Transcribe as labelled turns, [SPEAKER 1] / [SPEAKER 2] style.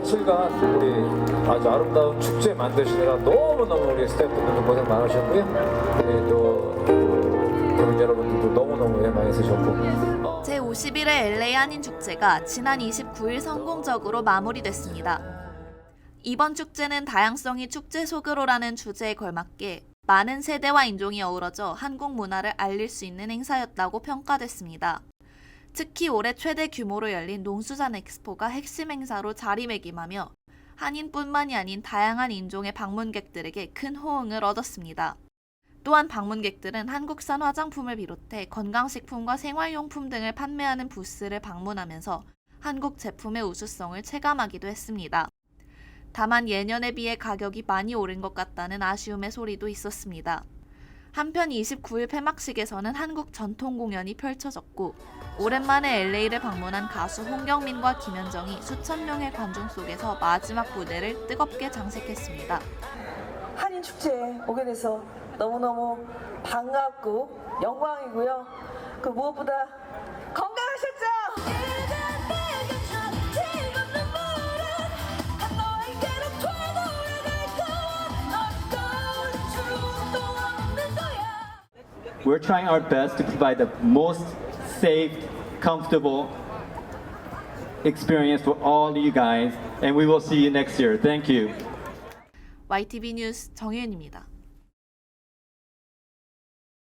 [SPEAKER 1] 며칠간 우리 아주 아름다운 축제 만드시느라 너무너무 우리 스태프분들 고생 많으셨고요. 우리 또 국민 여러분들도 너무너무 애 많이 쓰셨고 어,
[SPEAKER 2] 제51회 LA 한인 축제가 지난 29일 성공적으로 마무리됐습니다. 이번 축제는 다양성이 축제 속으로라는 주제에 걸맞게 많은 세대와 인종이 어우러져 한국 문화를 알릴 수 있는 행사였다고 평가됐습니다. 특히 올해 최대 규모로 열린 농수산 엑스포가 핵심 행사로 자리매김하며 한인뿐만이 아닌 다양한 인종의 방문객들에게 큰 호응을 얻었습니다. 또한 방문객들은 한국산 화장품을 비롯해 건강식품과 생활용품 등을 판매하는 부스를 방문하면서 한국 제품의 우수성을 체감하기도 했습니다. 다만 예년에 비해 가격이 많이 오른 것 같다는 아쉬움의 소리도 있었습니다. 한편 29일 폐막식에서는 한국 전통 공연이 펼쳐졌고 오랜만에 LA를 방문한 가수 홍경민과 김현정이 수천 명의 관중 속에서 마지막 무대를 뜨겁게 장식했습니다.
[SPEAKER 3] 한인 축제에 오게 돼서 너무너무 반갑고 영광이고요. 그 무엇보다
[SPEAKER 4] We're trying our best to provide the most safe, comfortable experience for all you guys, and we will see you next year. Thank you.
[SPEAKER 2] YTV 뉴스 정혜은입니다.